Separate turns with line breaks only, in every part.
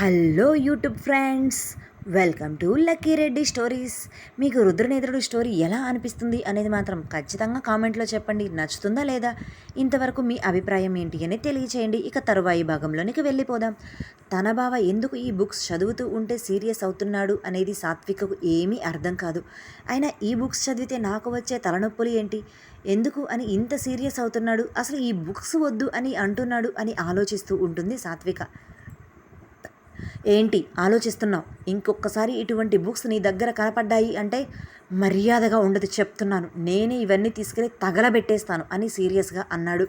Hello YouTube friends welcome to Lucky Reddy stories. మీకు రుద్రనేత్రుడు story ఎలా అనిపిస్తుంది అనేది మాత్రం ఖచ్చితంగా కామెంట్లో చెప్పండి. నచ్చుతుందా లేదా? ఇంతవరకు మీ అభిప్రాయం ఏంటి అని తెలియచేయండి. ఇక తరువాయి భాగంలోనికి వెళ్ళిపోదాం. తన బావ ఎందుకు ఈ బుక్స్ చదువుతూ ఉంటే సీరియస్ అవుతున్నాడు అనేది సాత్వికకు ఏమీ అర్థం కాదు. అయినా ఈ బుక్స్ చదివితే నాకు వచ్చే తలనొప్పులు ఏంటి? ఎందుకు అని ఇంత సీరియస్ అవుతున్నాడు? అసలు ఈ బుక్స్ వద్దు అని అంటున్నాడు అని ఆలోచిస్తూ ఉంటుంది సాత్విక. ఏంటి ఆలోచిస్తున్నావు? ఇంకొకసారి ఇటువంటి బుక్స్ నీ దగ్గర కనపడ్డాయి అంటే మర్యాదగా ఉండదు చెప్తున్నాను. నేనే ఇవన్నీ తీసుకెళ్ళి తగలబెట్టేస్తాను అని సీరియస్గా అన్నాడు.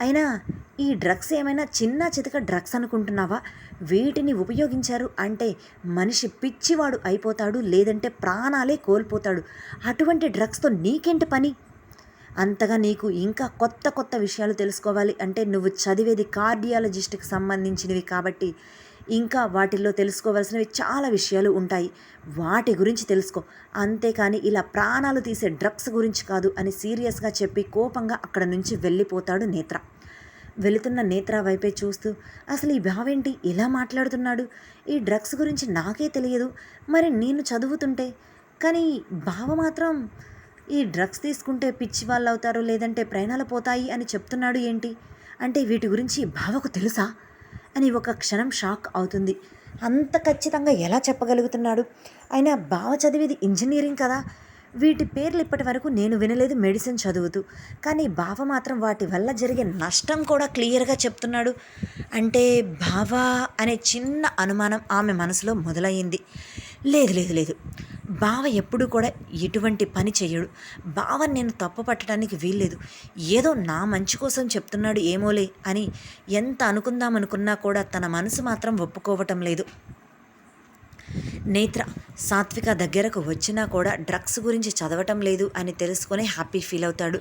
అయినా ఈ డ్రగ్స్ ఏమైనా చిన్న చితక డ్రగ్స్ అనుకుంటున్నావా? వీటిని ఉపయోగించారు అంటే మనిషి పిచ్చివాడు అయిపోతాడు లేదంటే ప్రాణాలే కోల్పోతాడు. అటువంటి డ్రగ్స్తో నీకేంటి పని? అంతగా నీకు ఇంకా కొత్త కొత్త విషయాలు తెలుసుకోవాలి అంటే నువ్వు చదివేది కార్డియాలజిస్ట్కి సంబంధించినవి కాబట్టి ఇంకా వాటిల్లో తెలుసుకోవాల్సినవి చాలా విషయాలు ఉంటాయి. వాటి గురించి తెలుసుకో. అంతేకాని ఇలా ప్రాణాలు తీసే డ్రగ్స్ గురించి కాదు అని సీరియస్గా చెప్పి కోపంగా అక్కడ నుంచి వెళ్ళిపోతాడు నేత్ర. వెళుతున్న నేత్ర వైపే చూస్తూ అసలు ఈ బావేంటి? ఇలా మాట్లాడుతున్నాడు? ఈ డ్రగ్స్ గురించి నాకే తెలియదు. మరి నేను చదువుతుంటే? కానీ బావ మాత్రం ఈ డ్రగ్స్ తీసుకుంటే పిచ్చి వాళ్ళు అవుతారు లేదంటే ప్రాణాలు పోతాయి అని చెప్తున్నాడు ఏంటి? అంటే వీటి గురించి బావకు తెలుసా? అని ఒక క్షణం షాక్ అవుతుంది. అంత ఖచ్చితంగా ఎలా చెప్పగలుగుతున్నాడు? అయినా బావ చదివేది ఇంజనీరింగ్ కదా? వీటి పేర్లు ఇప్పటి వరకు నేను వినలేదు మెడిసిన్ చదువుతూ. కానీ బావ మాత్రం వాటి వల్ల జరిగే నష్టం కూడా క్లియర్గా చెప్తున్నాడు. అంటే బావ అనే చిన్న అనుమానం ఆమె మనసులో మొదలయ్యింది. లేదు లేదు లేదు. బావ ఎప్పుడు కూడా ఎటువంటి పని చేయడు బావ నేను తప్పు పట్టడానికి వీల్లేదు. ఏదో నా మంచి కోసం చెప్తున్నాడు ఏమోలే అని ఎంత అనుకుందామనుకున్నా కూడా తన మనసు మాత్రం ఒప్పుకోవటం లేదు. నేత్ర సాత్విక దగ్గరకు వచ్చినా కూడా డ్రగ్స్ గురించి చదవటం లేదు అని తెలుసుకొని హ్యాపీ ఫీల్ అవుతాడు.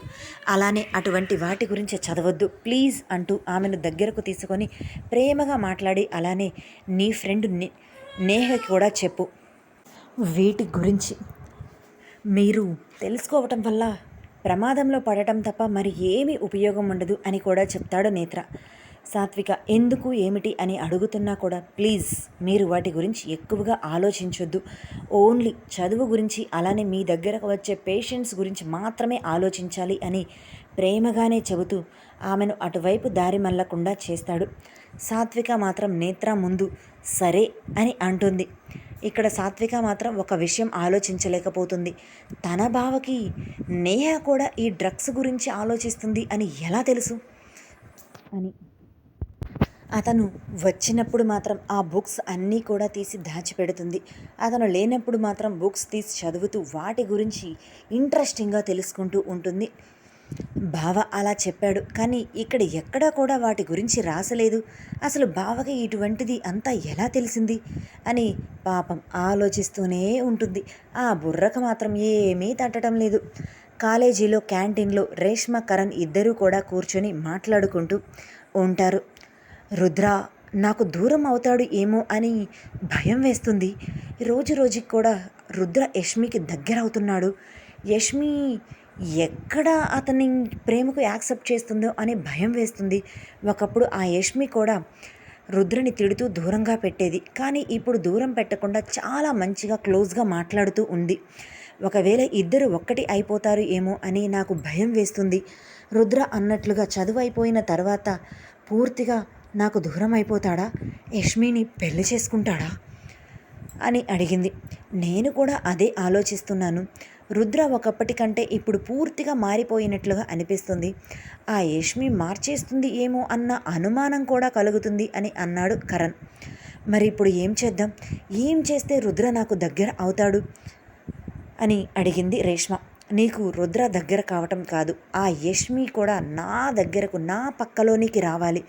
అలానే అటువంటి వాటి గురించి చదవద్దు ప్లీజ్ అంటూ ఆమెను దగ్గరకు తీసుకొని ప్రేమగా మాట్లాడి అలానే నీ ఫ్రెండ్ నేహకి కూడా చెప్పు. వీటి గురించి. మీరు తెలుసుకోవటం వల్ల ప్రమాదంలో పడటం తప్ప మరి ఏమీ ఉపయోగం ఉండదు అని కూడా చెప్తాడు నేత్ర. సాత్విక ఎందుకు ఏమిటి అని అడుగుతున్నా కూడా ప్లీజ్ మీరు వాటి గురించి ఎక్కువగా ఆలోచించొద్దు. ఓన్లీ చదువు గురించి అలానే మీ దగ్గరకు వచ్చే పేషెంట్స్ గురించి మాత్రమే ఆలోచించాలి అని ప్రేమగానే చెబుతూ ఆమెను అటువైపు దారి మళ్ళకుండా చేస్తాడు. సాత్విక మాత్రం నేత్ర ముందు సరే అని అంటుంది. ఇక్కడ సాత్విక మాత్రం ఒక విషయం ఆలోచించలేకపోతుంది. తన బావకి నేహ కూడా ఈ డ్రగ్స్ గురించి ఆలోచిస్తుంది అని ఎలా తెలుసు? అని. అతను వచ్చినప్పుడు మాత్రం ఆ బుక్స్ అన్నీ కూడా తీసి దాచిపెడుతుంది. అతను లేనప్పుడు మాత్రం బుక్స్ తీసి చదువుతూ వాటి గురించి ఇంట్రెస్టింగ్గా తెలుసుకుంటూ ఉంటుంది. బావ అలా చెప్పాడు. కానీ ఇక్కడ ఎక్కడా కూడా వాటి గురించి రాసలేదు. అసలు బావకి ఇటువంటిది అంతా ఎలా తెలిసింది? అని పాపం ఆలోచిస్తూనే ఉంటుంది. ఆ బుర్రకు మాత్రం ఏమీ తట్టడం లేదు. కాలేజీలో క్యాంటీన్లో రేష్మ కరణ్ ఇద్దరూ కూడా కూర్చొని మాట్లాడుకుంటూ ఉంటారు. రుద్ర నాకు దూరం అవుతాడు ఏమో అని భయం వేస్తుంది. రోజు రోజుకి కూడా రుద్ర యష్మికి దగ్గర అవుతున్నాడు యష్మి ఎక్కడ అతని ప్రేమకు యాక్సెప్ట్ చేస్తుందో అనే భయం వేస్తుంది. ఒకప్పుడు ఆ యష్మి కూడా రుద్రని తిడుతూ దూరంగా పెట్టేది. కానీ ఇప్పుడు దూరం పెట్టకుండా చాలా మంచిగా క్లోజ్గా మాట్లాడుతూ ఉంది. ఒకవేళ ఇద్దరు ఒక్కటి అయిపోతారు ఏమో అని నాకు భయం వేస్తుంది. రుద్ర అన్నట్లుగా చదువు అయిపోయిన తర్వాత పూర్తిగా నాకు దూరం అయిపోతాడా? యష్మిని పెళ్ళి చేసుకుంటాడా? అని అడిగింది. నేను కూడా అదే ఆలోచిస్తున్నాను. రుద్ర ఒకప్పటి కంటే ఇప్పుడు పూర్తిగా మారిపోయినట్లుగా అనిపిస్తుంది. ఆ యష్మి మార్చేస్తుంది ఏమో అన్న అనుమానం కూడా కలుగుతుంది అని అన్నాడు కరణ్. మరి ఇప్పుడు ఏం చేద్దాం? ఏం చేస్తే రుద్ర నాకు దగ్గర అవుతాడు? అని అడిగింది రేష్మ. నీకు రుద్ర దగ్గర కావటం కాదు. ఆ యష్మి కూడా నా దగ్గరకు నా పక్కలోనికి రావాలి.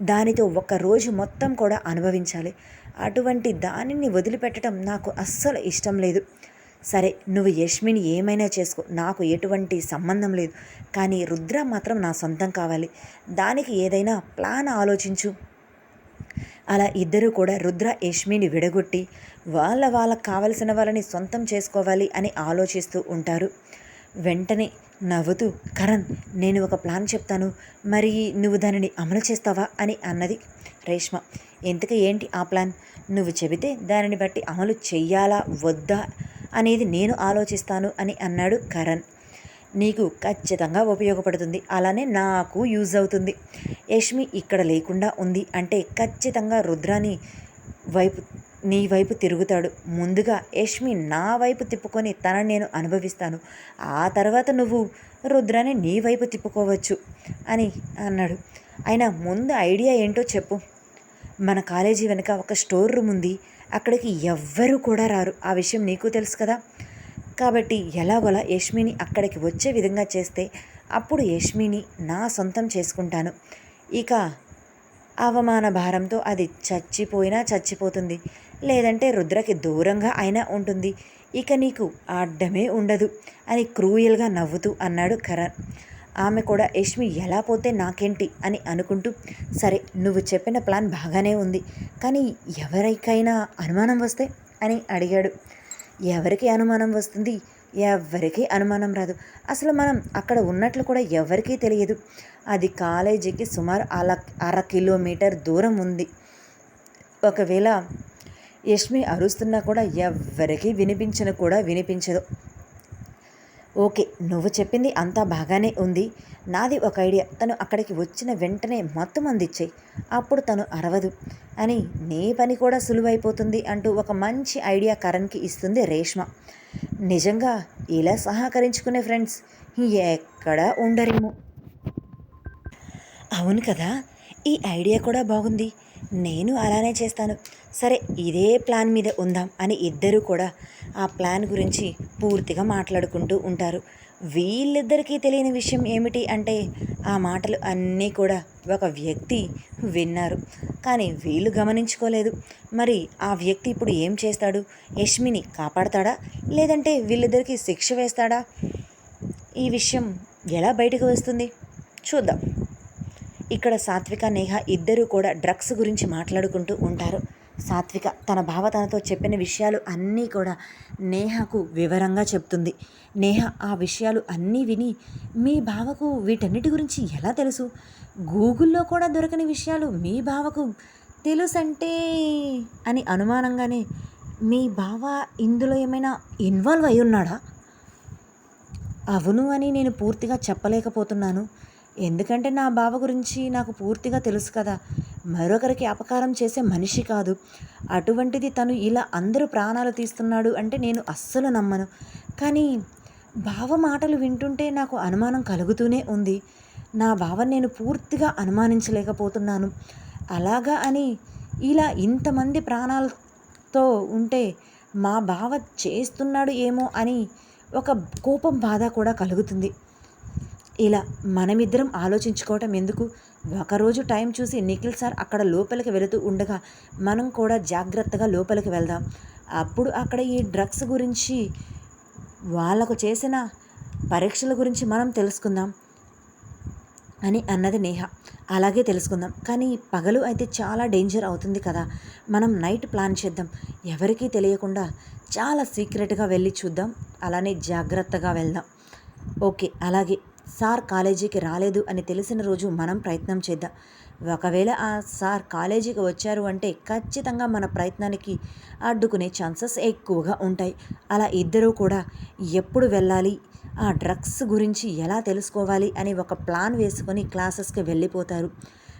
దానితో ఒక రోజు మొత్తం కూడా అనుభవించాలి. అటువంటి దానిని వదిలిపెట్టడం నాకు అస్సలు ఇష్టం లేదు. సరే నువ్వు యష్మిని ఏమైనా చేసుకో నాకు ఎటువంటి సంబంధం లేదు. కానీ రుద్ర మాత్రం నా సొంతం కావాలి. దానికి ఏదైనా ప్లాన్ ఆలోచించు. అలా ఇద్దరూ కూడా రుద్ర యష్మిని విడగొట్టి వాళ్ళ వాళ్ళకు కావలసిన వాళ్ళని సొంతం చేసుకోవాలి అని ఆలోచిస్తూ ఉంటారు. వెంటనే నవ్వుతూ కరణ్ నేను ఒక ప్లాన్ చెప్తాను. మరి నువ్వు దానిని అమలు చేస్తావా? అని అన్నది రేష్మ. ఇంతకు ఏంటి ఆ ప్లాన్? నువ్వు చెబితే దానిని బట్టి అమలు చెయ్యాలా? వద్దా? అనేది నేను ఆలోచిస్తాను అని అన్నాడు కరణ్. నీకు ఖచ్చితంగా ఉపయోగపడుతుంది. అలానే నాకు యూజ్ అవుతుంది. యష్మి ఇక్కడ లేకుండా ఉంది అంటే ఖచ్చితంగా రుద్రాని వైపు నీ వైపు తిరుగుతాడు. ముందుగా యష్మి నా వైపు తిప్పుకొని తనని నేను అనుభవిస్తాను. ఆ తర్వాత నువ్వు రుద్రాని నీ వైపు తిప్పుకోవచ్చు అని అన్నాడు. అయినా ముందు ఐడియా ఏంటో చెప్పు. మన కాలేజీ వెనుక ఒక స్టోర్ రూమ్ ఉంది. అక్కడికి ఎవ్వరూ కూడా రారు. ఆ విషయం నీకు తెలుసు కదా. కాబట్టి ఎలాగోలా యష్మిని అక్కడికి వచ్చే విధంగా చేస్తే అప్పుడు యష్మిని నా సొంతం చేసుకుంటాను. ఇక అవమాన భారంతో అది చచ్చిపోయినా చచ్చిపోతుంది. లేదంటే రుద్రకి దూరంగా అయినా ఉంటుంది. ఇక నీకు అడ్డమే ఉండదు అని క్రూయల్గా నవ్వుతూ అన్నాడు కరణ్ ఆమె కూడా యష్మి ఎలా పోతే నాకేంటి? అని అనుకుంటూ సరే నువ్వు చెప్పిన ప్లాన్ బాగానే ఉంది కానీ ఎవరికైనా అనుమానం వస్తే? అని అడిగాడు. ఎవరికి అనుమానం వస్తుంది? ఎవరికీ అనుమానం రాదు. అసలు మనం అక్కడ ఉన్నట్లు కూడా ఎవరికీ తెలియదు. అది కాలేజీకి సుమారు అల అర కిలోమీటర్ దూరం ఉంది. ఒకవేళ యష్మి అరుస్తున్నా కూడా ఎవరికీ వినిపించిన కూడా వినిపించదు. ఓకే నువ్వు చెప్పింది అంతా బాగానే ఉంది. నాది ఒక ఐడియా. తను అక్కడికి వచ్చిన వెంటనే మొత్తం అందిచ్చేయి అప్పుడు తను అరవదు. అని నీ పని కూడా సులువైపోతుంది అంటూ ఒక మంచి ఐడియా కరణ్కి ఇస్తుంది రేష్మ. నిజంగా ఇలా సహకరించుకునే ఫ్రెండ్స్ ఎక్కడ ఉండరేమో. అవును కదా ఈ ఐడియా కూడా బాగుంది. నేను అలానే చేస్తాను. సరే ఇదే ప్లాన్ మీద ఉందాం అని ఇద్దరూ కూడా ఆ ప్లాన్ గురించి పూర్తిగా మాట్లాడుకుంటూ ఉంటారు. వీళ్ళిద్దరికీ తెలియని విషయం ఏమిటి అంటే ఆ మాటలు అన్నీ కూడా ఒక వ్యక్తి విన్నారు. కానీ వీళ్ళు గమనించుకోలేదు. మరి ఆ వ్యక్తి ఇప్పుడు ఏం చేస్తాడు? యష్మిని కాపాడతాడా? లేదంటే వీళ్ళిద్దరికీ శిక్ష వేస్తాడా? ఈ విషయం ఎలా బయటకు వస్తుంది? చూద్దాం. ఇక్కడ సాత్విక నేహ ఇద్దరూ కూడా డ్రగ్స్ గురించి మాట్లాడుకుంటూ ఉంటారు. సాత్విక తన బావ తనతో చెప్పిన విషయాలు అన్నీ కూడా నేహకు వివరంగా చెప్తుంది. నేహ ఆ విషయాలు అన్నీ విని మీ బావకు వీటన్నిటి గురించి ఎలా తెలుసు? గూగుల్లో కూడా దొరకని విషయాలు మీ బావకు తెలుసంటే అని అనుమానంగానే మీ బావ ఇందులో ఏమైనా ఇన్వాల్వ్ అయి ఉన్నాడా? అవును అని నేను పూర్తిగా చెప్పలేకపోతున్నాను. ఎందుకంటే నా బావ గురించి నాకు పూర్తిగా తెలుసు కదా. మరొకరికి అపకారం చేసే మనిషి కాదు. అటువంటిది తను ఇలా అందరూ ప్రాణాలు తీస్తున్నాడు అంటే నేను అస్సలు నమ్మను. కానీ బావ మాటలు వింటుంటే నాకు అనుమానం కలుగుతూనే ఉంది. నా బావ నేను పూర్తిగా అనుమానించలేకపోతున్నాను. అలాగా అని ఇలా ఇంతమంది ప్రాణాలతో ఉంటే మా బావ చేస్తున్నాడు ఏమో అని ఒక కోపం బాధ కూడా కలుగుతుంది. ఇలా మనమిద్దరం ఆలోచించుకోవటం ఎందుకు? ఒకరోజు టైం చూసి నిఖిల్ సార్ అక్కడ లోపలికి వెళుతూ ఉండగా మనం కూడా జాగ్రత్తగా లోపలికి వెళ్దాం. అప్పుడు అక్కడ ఈ డ్రగ్స్ గురించి వాళ్ళకు చేసిన పరీక్షల గురించి మనం తెలుసుకుందాం అని అన్నది నేహ. అలాగే తెలుసుకుందాం. కానీ పగలు అయితే చాలా డేంజర్ అవుతుంది కదా. మనం నైట్ ప్లాన్ చేద్దాం. ఎవరికీ తెలియకుండా చాలా సీక్రెట్గా వెళ్ళి చూద్దాం. అలానే జాగ్రత్తగా వెళ్దాం. ఓకే అలాగే. సార్ కాలేజీకి రాలేదు అని తెలిసిన రోజు మనం ప్రయత్నం చేద్దాం. ఒకవేళ ఆ సార్ కాలేజీకి వచ్చారు అంటే ఖచ్చితంగా మన ప్రయత్నానికి అడ్డుకునే ఛాన్సెస్ ఎక్కువగా ఉంటాయి. అలా ఇద్దరూ కూడా ఎప్పుడు వెళ్ళాలి? ఆ డ్రగ్స్ గురించి ఎలా తెలుసుకోవాలి? అని ఒక ప్లాన్ వేసుకొని క్లాసెస్కి వెళ్ళిపోతారు.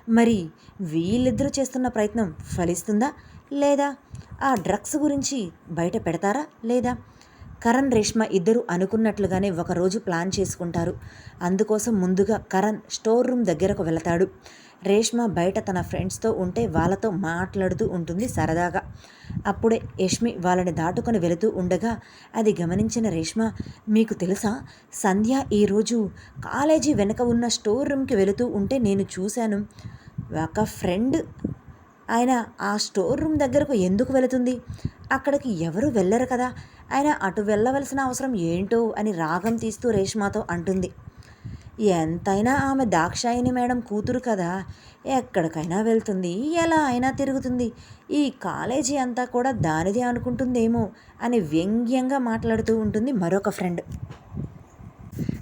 మరి వీళ్ళిద్దరూ చేస్తున్న ప్రయత్నం ఫలిస్తుందా లేదా? ఆ డ్రగ్స్ గురించి బయట పెడతారా లేదా? కరణ్ రేష్మ ఇద్దరు అనుకున్నట్లుగానే ఒకరోజు ప్లాన్ చేసుకుంటారు. అందుకోసం ముందుగా కరణ్ స్టోర్ రూమ్ దగ్గరకు వెళతాడు. రేష్మ బయట తన ఫ్రెండ్స్తో ఉంటే వాళ్ళతో మాట్లాడుతూ ఉంటుంది సరదాగా. అప్పుడే యష్మి వాళ్ళని దాటుకొని వెళుతూ ఉండగా అది గమనించిన రేష్మ మీకు తెలుసా? సంధ్య ఈరోజు కాలేజీ వెనక ఉన్న స్టోర్ రూమ్కి వెళుతూ ఉంటే నేను చూశాను. ఒక ఫ్రెండ్ ఆయన ఆ స్టోర్ రూమ్ దగ్గరకు ఎందుకు వెళుతుంది? అక్కడికి ఎవరు వెళ్ళరు కదా. ఆయన అటు వెళ్ళవలసిన అవసరం ఏంటో అని రాగం తీస్తూ రేష్మాతో అంటుంది. ఎంతైనా ఆమె దాక్షాయిని మేడం కూతురు కదా. ఎక్కడికైనా వెళ్తుంది. ఎలా అయినా తిరుగుతుంది. ఈ కాలేజీ అంతా కూడా దానిదే అనుకుంటుందేమో అని వ్యంగ్యంగా మాట్లాడుతూ ఉంటుంది మరొక ఫ్రెండ్.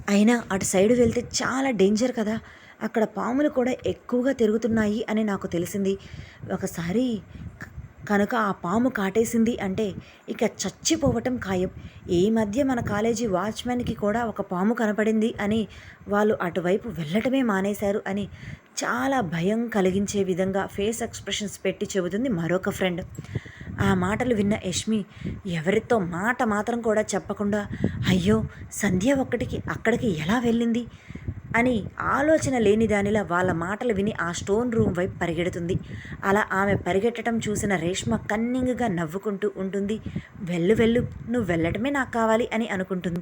అయినా అటు సైడ్ వెళ్తే చాలా డేంజర్ కదా. అక్కడ పాములు కూడా ఎక్కువగా తిరుగుతున్నాయి అని నాకు తెలిసింది. ఒకసారి కనుక ఆ పాము కాటేసింది అంటే ఇక చచ్చిపోవటం ఖాయం. ఈ మధ్య మన కాలేజీ వాచ్మెన్కి కూడా ఒక పాము కనపడింది అని వాళ్ళు అటువైపు వెళ్ళటమే మానేశారు అని చాలా భయం కలిగించే విధంగా ఫేస్ ఎక్స్ప్రెషన్స్ పెట్టి చెబుతుంది మరొక ఫ్రెండ్. ఆ మాటలు విన్న యష్మి ఎవరితో మాట మాత్రం కూడా చెప్పకుండా అయ్యో సంధ్య ఒక్కటికి అక్కడికి ఎలా వెళ్ళింది? అని ఆలోచన లేని దానిలా వాళ్ళ మాటలు విని ఆ స్టోన్ రూమ్ వైపు పరిగెడుతుంది. అలా ఆమె పరిగెట్టడం చూసిన రేష్మ కన్నింగ్గా నవ్వుకుంటూ ఉంటుంది. వెళ్ళు వెళ్ళు నువ్వు వెళ్ళటమే నాకు కావాలి అని అనుకుంటుంది.